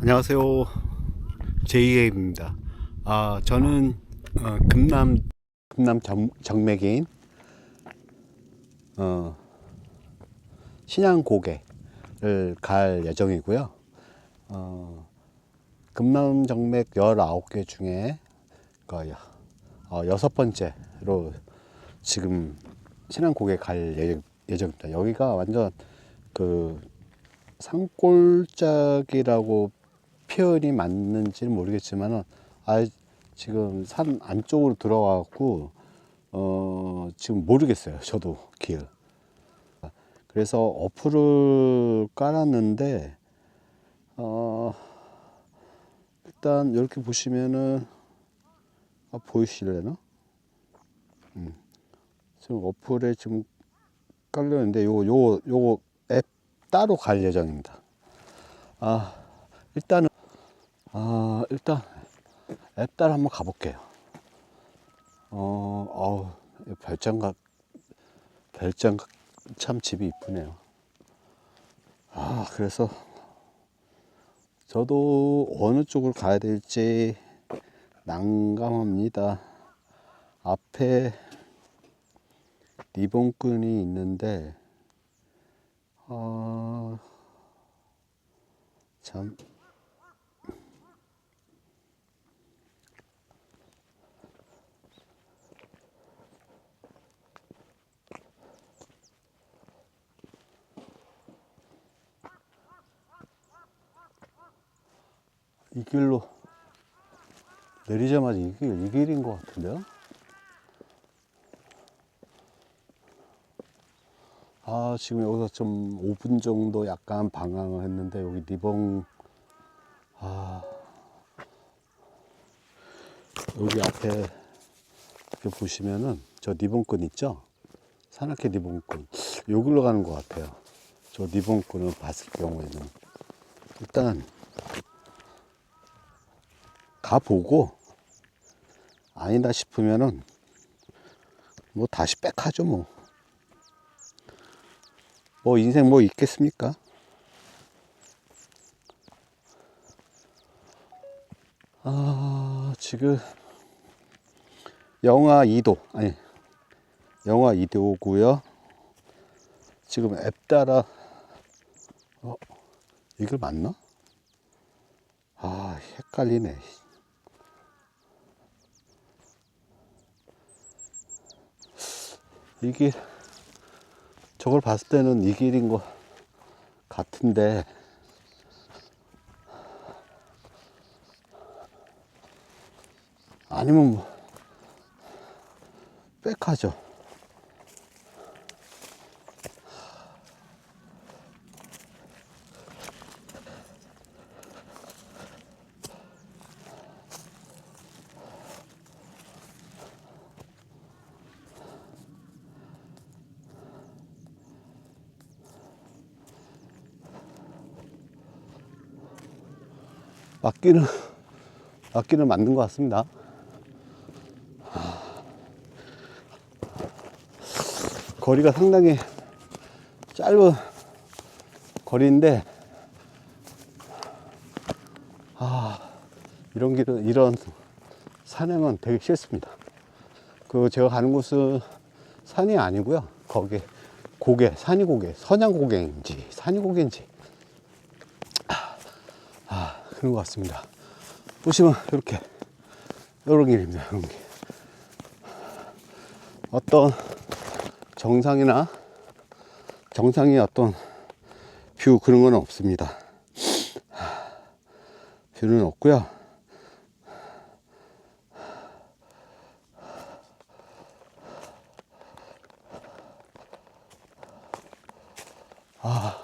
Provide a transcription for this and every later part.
안녕하세요. 제이앱입니다. 아, 저는 어, 금남 금남 정, 정맥인 어, 신양 고개를 갈 예정이고요. 어, 금남 정맥 19개 중에 그, 어, 여섯 번째로 지금 신양 고개 갈 예- 예정입니다. 여기가 완전 그 산골짜기라고 표현이 맞는지는 모르겠지만은 아 지금 산 안쪽으로 들어가고 어 지금 모르겠어요 저도 길. 그래서 어플을 깔았는데 어 일단 이렇게 보시면은 아 보이실래나? 음. 지금 어플에 지금 깔렸는데 요거 요거 요거 앱 따로 갈 예정입니다. 아 일단은 아 일단 앱 따라 한번 가볼게요. 어이 별장각 별장각 참 집이 이쁘네요. 아 그래서 저도 어느 쪽을 가야 될지 난감합니다. 앞에 리본끈이 있는데 아, 참. 이 길로 내리자마자 이 길, 이 길인 것 같은데요? 아, 지금 여기서 좀 5분 정도 약간 방황을 했는데, 여기 리봉, 아, 여기 앞에 이렇게 보시면은 저 리본끈 있죠? 산악회 리본끈. 여기로 가는 것 같아요. 저 리본끈을 봤을 경우에는. 일단, 가보고, 아니다 싶으면은, 뭐 다시 백하죠, 뭐. 뭐 인생 뭐 있겠습니까? 아 지금 영하 2도 아니 영하 2도고요. 지금 앱 따라 어 이걸 맞나? 아 헷갈리네. 이게 저걸 봤을 때는 이 길인 것 같은데. 아니면 뭐 백하죠 맞기는 맞기는 맞는 것 같습니다. 거리가 상당히 짧은 거리인데 아 이런 길은 이런 산행은 되게 싫습니다. 그 제가 가는 곳은 산이 아니고요. 거기 고개 산이 고개 선양 고개인지 산이 고개인지 아, 그런 것 같습니다. 보시면 이렇게 이런 길입니다. 이런 길. 어떤 정상이나 정상의 어떤 뷰 그런 건 없습니다. 뷰는 없고요. 아,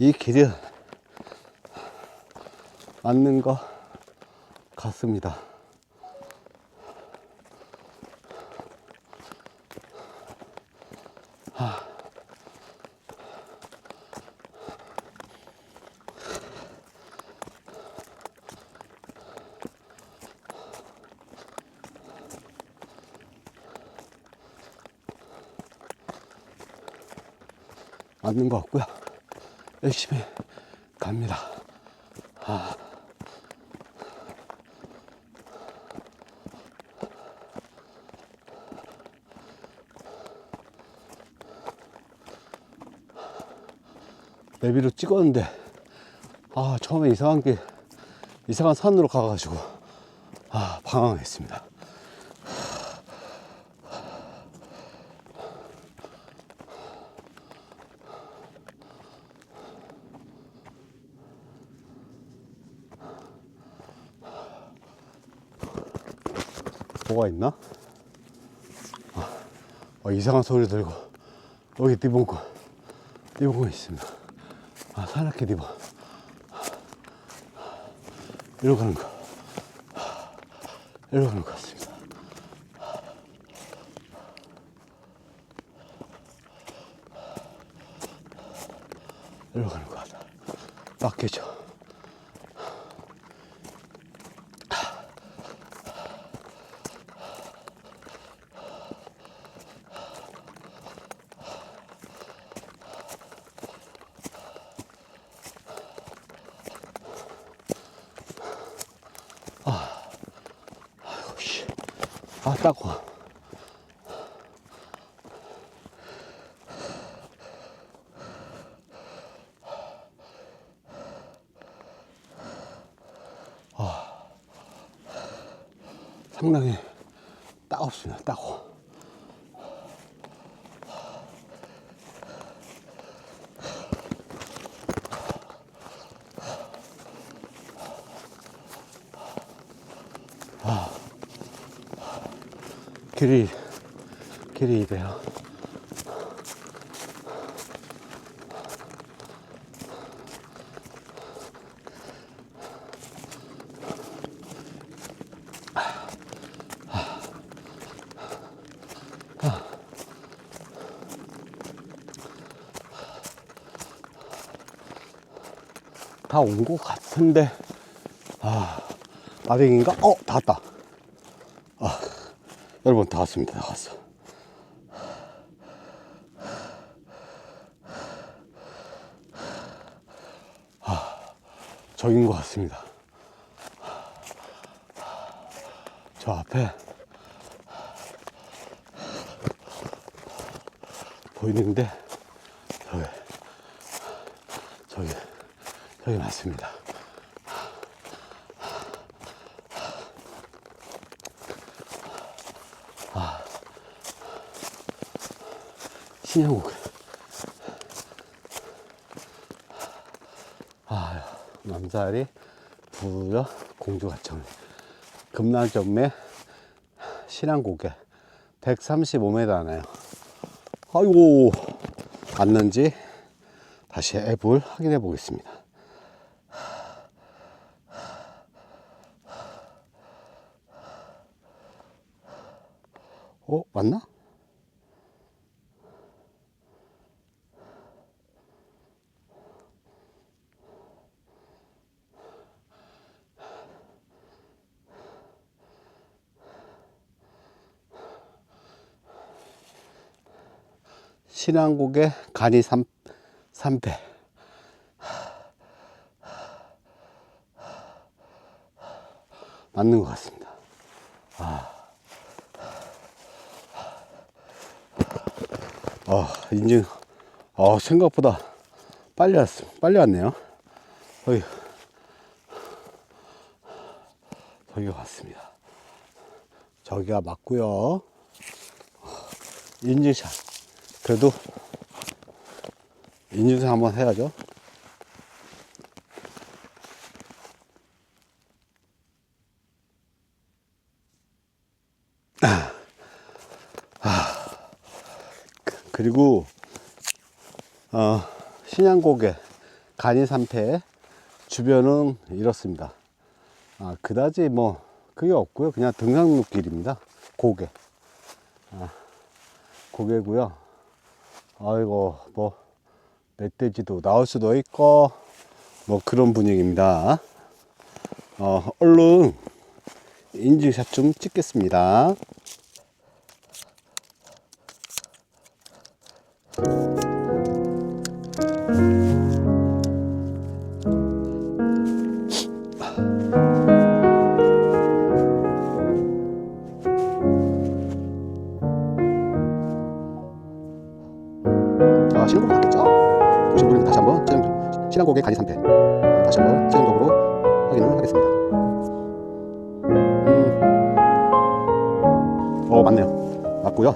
이 길은 맞는 것 같습니다. 맞는 것 같고요. 열심히 갑니다. 내비로 찍었는데 아 처음에 이상한 길 이상한 산으로 가가지고 아 방황했습니다 뭐가 있나? 아, 어, 이상한 소리 들고 여기 리본권 리본권 있습니다 아 산악회 리본 이러고 가는 거. 이러고 가는 것 같습니다. 이러고 가는 것 같아 맞겠죠 씨. 아, 따고. 아, 상당히 따갑습니다. 따고. 길이, 길이 이래요. 다 온 것 같은데, 아, 아직인가? 어, 다 왔다. 여러분 다 왔습니다. 다 왔어. 아, 저긴 것 같습니다. 저 앞에 보이는데 저기 저기 저기 맞습니다. 신영국. 아, 남자리 부여 공주가청 금남정매 신앙고개 135m네요. 아이고 맞는지 다시 앱을 확인해 보겠습니다. 어 맞나? 신앙국의 간이 3, 3패. 맞는 것 같습니다. 아, 아 인증, 아, 생각보다 빨리 왔, 빨리 왔네요. 어휴. 저기가 맞습니다. 저기가 맞고요 인증샷. 그래도 인증샷 한번 해야죠. 그리고 어, 신양고개 간이 산패 주변은 이렇습니다. 아, 그다지 뭐 그게 없고요. 그냥 등산로길입니다. 고개. 아, 고개고요. 아이고 뭐 멧돼지도 나올 수도 있고 뭐 그런 분위기입니다. 어, 얼른 인증샷 좀 찍겠습니다. 아마 쉬운 것 같겠죠? 보신 분은 다시 한번 최종, 신한곡의 간이 상태 음, 다시 한번 최종적으로 확인을 하겠습니다. 음. 어, 맞네요. 맞고요.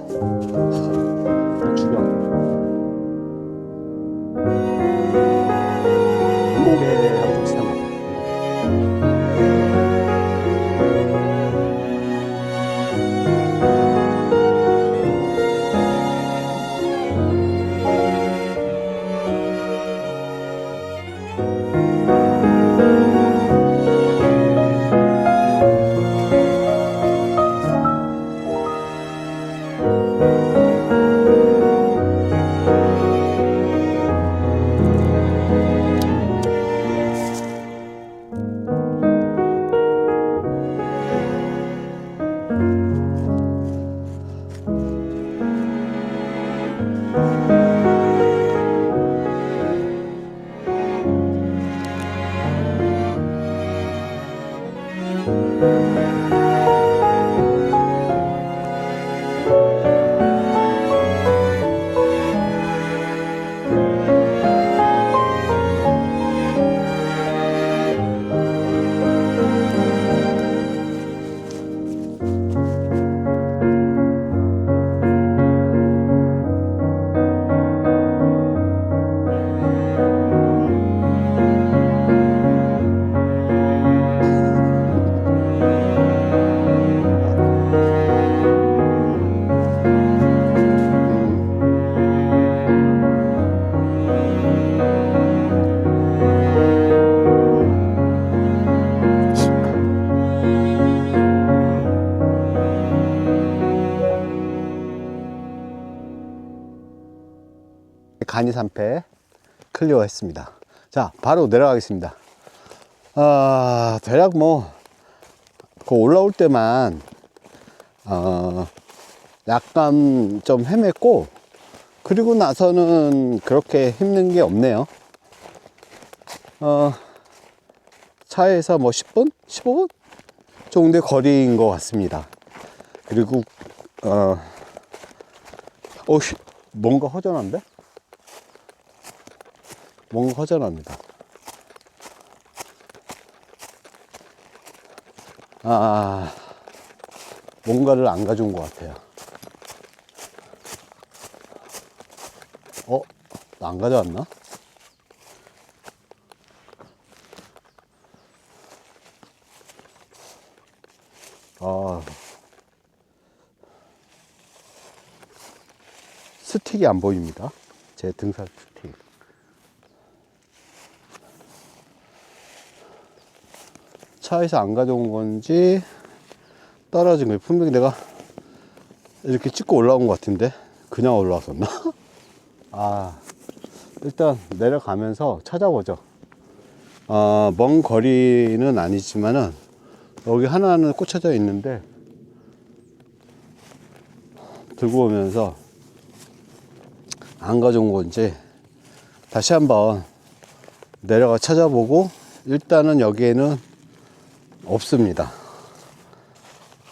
간이 3패 클리어 했습니다. 자, 바로 내려가겠습니다. 아, 대략 뭐, 그 올라올 때만, 어, 약간 좀 헤맸고, 그리고 나서는 그렇게 힘든 게 없네요. 어, 차에서 뭐 10분? 15분? 정도의 거리인 것 같습니다. 그리고, 어, 어, 뭔가 허전한데? 뭔가 허전합니다. 아, 뭔가를 안 가져온 것 같아요. 어? 나 안 가져왔나? 아, 스틱이 안 보입니다. 제 등산 스틱. 차에서 안 가져온 건지 떨어진 거예요. 분명히 내가 이렇게 찍고 올라온 것 같은데 그냥 올라왔었나? 아 일단 내려가면서 찾아보죠. 어, 먼 거리는 아니지만은 여기 하나는 꽂혀져 있는데 들고 오면서 안 가져온 건지 다시 한번 내려가 찾아보고 일단은 여기에는 없습니다.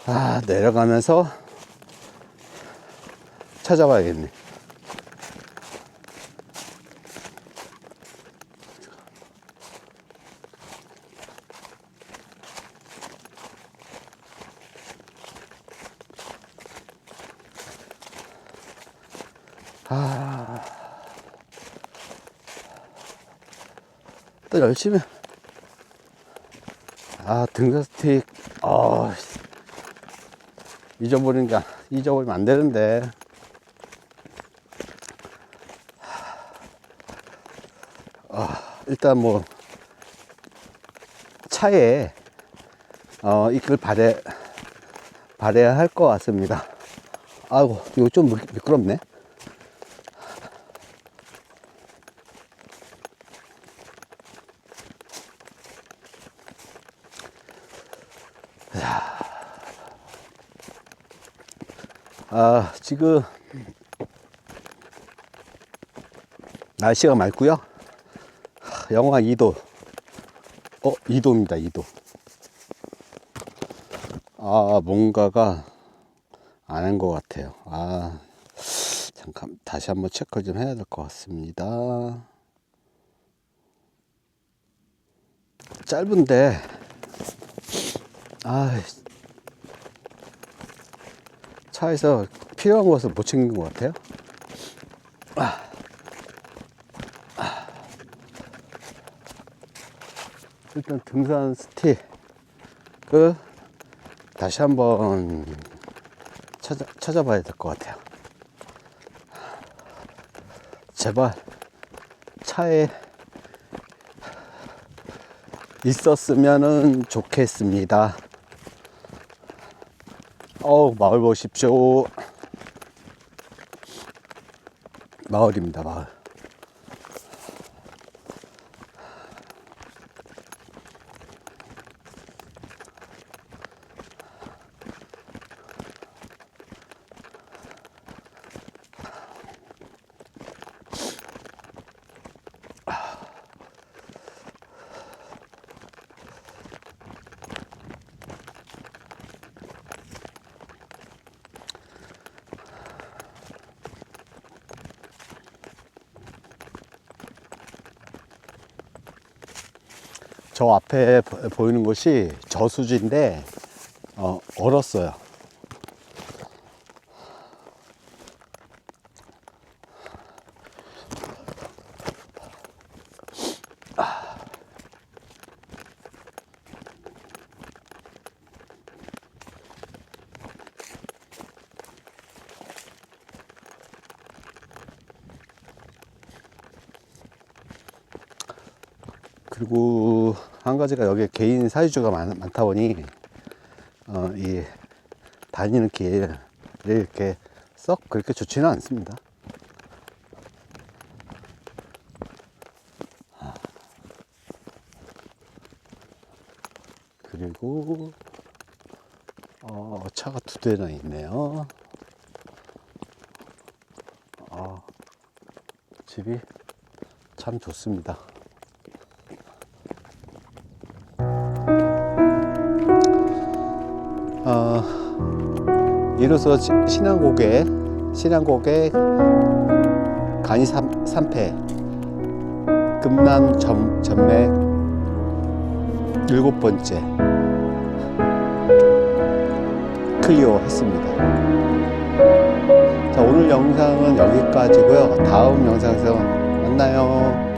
아, 내려가면서 찾아봐야겠네. 아, 또 열심히 아 등산 스틱 아 잊어버리는 게 잊어버리면 안 되는데. 아 일단 뭐 차에 어 이걸 발에 발해야 할 것 같습니다. 아이고 이거 좀 미- 미끄럽네 아, 지금 날씨가 맑고요. 하, 영하 2도. 어, 2도입니다. 2도. 아, 뭔가가 안 한 것 같아요. 아, 잠깐 다시 한번 체크 좀 해야 될 것 같습니다. 짧은데 아 차에서 필요한 것을 못 챙긴 것 같아요. 아. 아. 일단 등산 스틱 그 다시 한번 찾아, 찾아봐야 될 것 같아요. 제발 차에 있었으면 좋겠습니다. 어우, 마을 보십시오. 마을입니다, 마을. 저 앞에 보- 보이는 곳이 저수지인데 어, 얼었어요. 그리고 한 가지가 여기 개인 사유지가 많, 많다 보니 어, 이 다니는 길이 이렇게 썩 그렇게 좋지는 않습니다. 그리고 어, 차가 두 대나 있네요. 아, 집이 참 좋습니다. 이로써 시- 신안곡의 신안곡의 간이 3, 3패 금남 전, 전맥 일곱 번째 클리어 했습니다. 자, 오늘 영상은 여기까지고요. 다음 영상에서 만나요.